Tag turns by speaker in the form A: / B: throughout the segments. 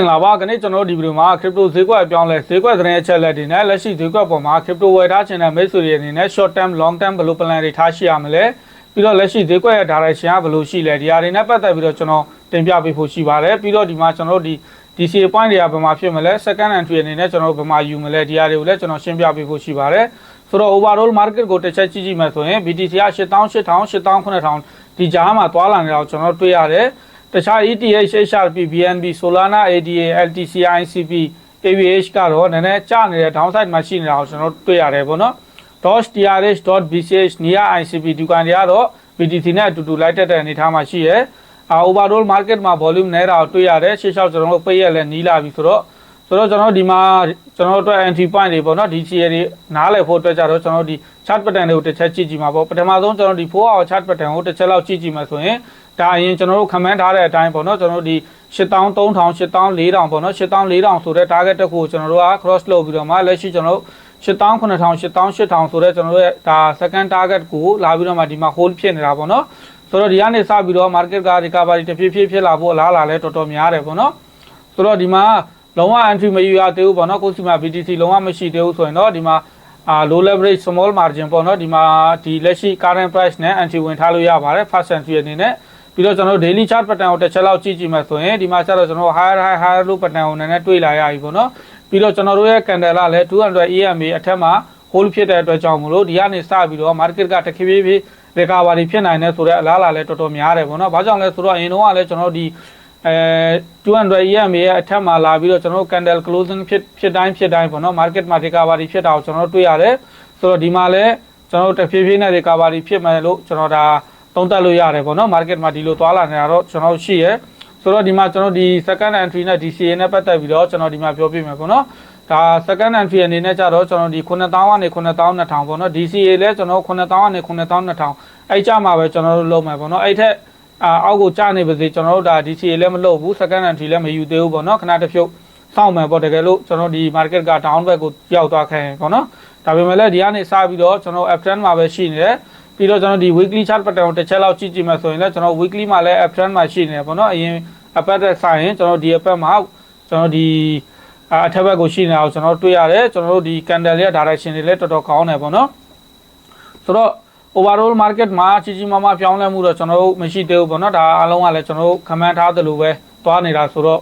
A: င်္ဂလာပါခဏကျွန်တော်တို့ဒီဗီဒီယိုမှာ crypto ဈေးကွက်အပြောင်းလဲဈေးကွက်သတင်းအချက်အလက်တွေနဲ့လက်ရှိဈေးကွက်ပေါ်မှာ crypto ဝယ်ထားခြင်းနဲ့မိတ်ဆွေတွေအနေနဲ့ short term long term ဘယ်လို plan တွေထားရှိရမလဲပြီးတော့လက်ရှိဈေးကွက်ရဲ့ direction ကဘယ်လိုရှိလဲဒီဟာတွေနဲ့ပတ်သက်ပြီးတော့ကျွန်တော်တင်ပြပေးဖို့ရှိပါတယ်ပြီးတော့ဒီမှာကျွန်တော်တို့ဒီ DCA point တွေကဘယ်မှာဖြစ်မလဲ second entry အနေနဲ့ကျွန်တော်တို့ဘယ်မှာယူမလဲဒီဟာတွေကိုလည်းကျွန်တော်ရှင်းပြပေးဖို့ရှိပါတယ်ဆိုတော့ overall market ကိုတစ်ချက်ကြည့်ကြည့်မယ်ဆိုရင် BTC က8000 8000 8000 9000ဒီကြားမှာသွားလာနေတာကိုကျွန်တော်တို့တွေ့ရတယ် တခြား ETH, HRP, BNB, Solana, ADA, LTC, ICP, AVH ကတော့နည်းနည်းကျနေတဲ့ downside မှာရှိနေတာကိုကျွန်တော်တို့တွေ့ရတယ်ပေါ့နော်။ .TRH, .BCH, NIA, ICP ဒီကန်တွေကတော့ BTC နဲ့အတူတူလိုက်တက်တဲ့အနေအထားမှာရှိရဲ။ overall market မှာ volume နည်းတာကိုတွေ့ရတယ်။ရှေ့လျှောက်ကျွန်တော်တို့ပိတ်ရက်လည်းနီးလာပြီဆိုတော့ဆိုတော့ကျွန်တော်ဒီမှာကျွန်တော်တို့အတွက် entry point တွေပေါ့နော် DCA တွေနားလည်ဖို့အတွက်ကြတော့ကျွန်တော်ဒီ chart pattern တွေကိုတစ်ချက်ကြည့်ကြည့်မှာပေါ့ပထမဆုံးကျွန်တော်ဒီ4 hour chart pattern ကိုတစ်ချက်လောက်ကြည့်ကြည့်မှာဆိုရင် ဒါအရင်ကျွန်တော်တို့ comment ထားတဲ့အတိုင်းပေါ့နော်ကျွန်တော်တို့ဒီ8300 8400ပေါ့နော်8400ဆိုတဲ့ target တစ်ခုကိုကျွန်တော်တို့က cross လုပ်ပြီးတော့မှလက်ရှိကျွန်တော်တို့8000 8000 8000ဆိုတဲ့ကျွန်တော်တို့ရဲ့ဒါ second target ကိုလာပြီးတော့မှဒီမှာ hold ဖြစ်နေတာပေါ့နော်ဆိုတော့ဒီကနေစပြီးတော့ market က recovery တဖြည်းဖြည်းဖြစ်လာဖို့အလားအလာလည်းတော်တော်များတယ်ပေါ့နော်ဆိုတော့ဒီမှာလုံးဝ entry မယူရသေးဘူးပေါ့နော်ကိုစီမှာ BTC လုံးဝမရှိသေးဘူးဆိုရင်တော့ဒီမှာအာ low leverage small margin ပေါ့နော်ဒီမှာဒီလက်ရှိ current price နဲ့ entry ဝင်ထားလို့ရပါတယ် first entry အနေနဲ့ ပြီးတော့ကျွန်တော်တို့ daily chart pattern ကိုတစ်ချက်လောက်ကြည့်ကြည့်မယ်ဆိုရင်ဒီမှာကျတော့ကျွန်တော် higher high higher low pattern ကိုနည်းနည်းတွေ့လာရပြီပေါ့နော်ပြီးတော့ကျွန်တော်တို့ရဲ့ candle ကလည်း200 EMA အထက်မှာ hold ဖြစ်တဲ့အတွက်ကြောင့်မလို့ဒီကနေစပြီးတော့ market ကတဖြည်းဖြည်း recovery ဖြစ်နိုင်တယ်ဆိုတော့အလားအလာလည်းတော်တော်များတယ်ပေါ့နော်။ဘာကြောင့်လဲဆိုတော့အရင်တော့ကလည်းကျွန်တော်တို့ဒီအဲ200 EMA ရဲ့အထက်မှာလာပြီးတော့ကျွန်တော်တို့ candle closing ဖြစ်ဖြစ်တိုင်းဖြစ်တိုင်းပေါ့နော် market မှာ recovery ဖြစ်တာကိုကျွန်တော်တို့တွေ့ရတယ်။ဆိုတော့ဒီမှာလည်းကျွန်တော်တို့တဖြည်းဖြည်းနဲ့ recovery ဖြစ်မယ်လို့ကျွန်တော်ဒါ သုံးသပ်လို့ရတယ်ပေါ့နော် market မှာဒီလိုသွားလာနေတာတော့ကျွန်တော်ရှိရဲဆိုတော့ဒီမှာကျွန်တော်ဒီ second entry နဲ့ DCA နဲ့ပတ်သက်ပြီးတော့ကျွန်တော်ဒီမှာပြောပြမယ်ပေါ့နော်ဒါ second entry အနေနဲ့ကြတော့ကျွန်တော်ဒီ9000ကနေ9200ပေါ့နော် DCA လဲကျွန်တော်9000ကနေ9200အဲ့ကြမှာပဲကျွန်တော်တို့လုပ်မယ်ပေါ့နော်အဲ့ထက်အာအောက်ကိုကျနေပါစေကျွန်တော်တို့ဒါ DCA လည်းမလုပ်ဘူး second entry လည်းမယူသေးဘူးပေါ့နော်ခဏတစ်ဖြုတ်စောင့်မယ်ပေါ့တကယ်လို့ကျွန်တော်ဒီ market က down back ကိုရောက်သွားခဲ့ရင်ပေါ့နော်ဒါပေမဲ့လည်းဒီကနေစပြီးတော့ကျွန်တော် uptrend မှာပဲရှိနေတယ် ပြီးတော့ကျွန်တော်ဒီ weekly chart pattern ကိုတစ်ချက်လောက်ကြည့်ကြည့်မှဆိုရင်လည်းကျွန်တော် weekly မှာလည်း uptrend မှာရှိနေတယ်ပေါ့နော်အရင် upper တက်ဆိုင်ရင်ကျွန်တော်ဒီအပတ်မှာကျွန်တော်ဒီအထက်ဘက်ကိုရှိနေတာကိုကျွန်တော်တွေ့ရတယ်ကျွန်တော်တို့ဒီ candle ရဲ့ direction တွေလည်းတော်တော်ကောင်းတယ်ပေါ့နော်ဆိုတော့ overall market မှာကြီးကြီးမားမားပြောင်းလဲမှုတော့ကျွန်တော်တို့မရှိသေးဘူးပေါ့နော်ဒါအားလုံးကလည်းကျွန်တော်တို့ comment ထားသလိုပဲသွားနေတာဆိုတော့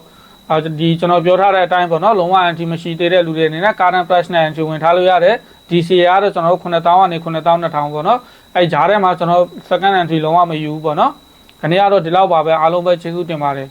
A: အဲဒီကျွန်တော်ပြောထားတဲ့အတိုင်းပေါ့နော်လုံးဝ anti မရှိသေးတဲ့လူတွေအနေနဲ့ current price နဲ့ anti ဝင်ထားလို့ရတယ် DCA ကတော့ကျွန်တော်တို့9000ကနေ9200ပေါ့နော် အဲဂျားထဲမှာကျွန်တော် second entry လုံးဝမယူဘူးပေါ့နော်ခဏကတော့ဒီလောက်ပါပဲအားလုံးပဲကျေးဇူးတင်ပါတယ်